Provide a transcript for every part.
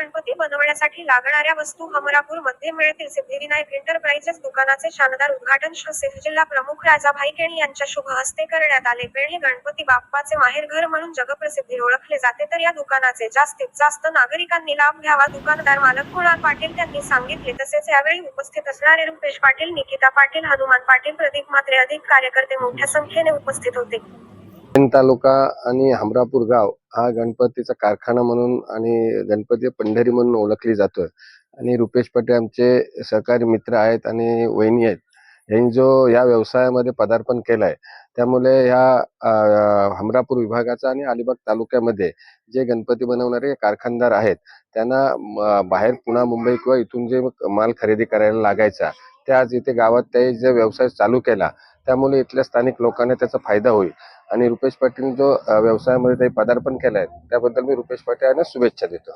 गणपती बनवण्यासाठी लागणाऱ्या वस्तू हमरापूरमध्ये मिळतील. सिद्धिविनायक एंटरप्राइजेस दुकानाचे शानदार उद्घाटन शहसेफ जिल्हा प्रमुख राजाभाई केणी यांच्या शुभ हस्ते करण्यात आले. पेण हे गणपती बाप्पाचे माहेरघर म्हणून जगप्रसिद्धी ओळखले जाते. तर या दुकानाचे जास्तीत जास्त नागरिकांनी लाभ घ्यावा. दुकानदार मालक कुणाल पाटील त्यांनी सांगितले. तसेच यावेळी उपस्थित असणारे रुपेश पाटील निकिता पाटील हनुमान पाटील प्रदीप मात्रे अधिक कार्यकर्ते मोठ्या संख्येने उपस्थित होते. पेण तालुका आणि हमरापूर गाव हा गणपतीचा कारखाना म्हणून आणि गणपती पंढरी म्हणून ओळखली जातोय. आणि रुपेश पटे आमचे सहकारी मित्र आहेत आणि वहिनी आहेत. यांनी जो या व्यवसायामध्ये पदार्पण केलंय त्यामुळे ह्या हमरापूर विभागाचा आणि अलिबाग तालुक्यामध्ये जे गणपती बनवणारे कारखानदार आहेत त्यांना बाहेर पुणा मुंबई किंवा इथून जे माल खरेदी करायला लागायचा त्या आज इथे गावात ते जे व्यवसाय चालू केला त्यामुळे इथल्या स्थानिक लोकांना त्याचा फायदा होईल. आणि रुपेश पाटील जो व्यवसायामध्ये काही पदार्पण केलंय त्याबद्दल मी रुपेश पाटील यांना शुभेच्छा देतो.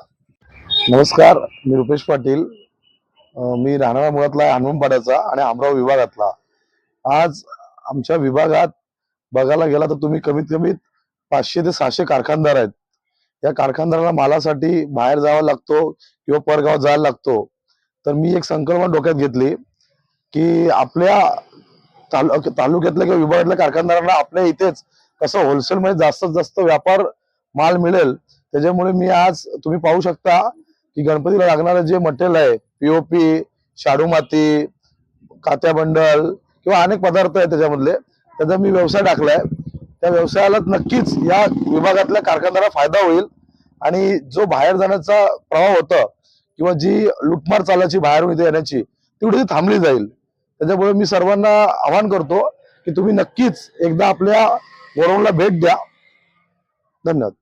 नमस्कार मी रुपेश पाटील. मी राहणारा मुळातला हनुमपाड्याचा आणि आमराव विभागातला. आज आमच्या विभागात बघायला गेला तर तुम्ही कमीत कमी पाचशे ते सहाशे कारखानदार आहेत. या कारखानदाराला मालासाठी बाहेर जावा लागतो किंवा परगावात जायला लागतो. तर मी एक संकल्पना डोक्यात घेतली की आपल्या तालुक्यातल्या किंवा विभागातल्या कारखानदारांना आपल्या इथेच कसं होलसेलमध्ये जास्तीत जास्त व्यापार माल मिळेल त्याच्यामुळे मी आज तुम्ही पाहू शकता की गणपतीला लागणारं जे मटेरियल आहे पीओपी शाडू माती कात्या बंडल किंवा अनेक पदार्थ आहेत त्याच्यामधले त्याचा मी व्यवसाय टाकलाय. त्या व्यवसायाला नक्कीच या विभागातल्या कारखानदाराला फायदा होईल. आणि जो बाहेर जाण्याचा प्रवाह होता किंवा जी लुटमार चालायची बाहेरून इथे येण्याची ती कुठे थांबली जाईल. त्याच्यामुळे मी सर्वांना आवाहन करतो की तुम्ही नक्कीच एकदा आपल्या वरुणला भेट द्या. धन्यवाद.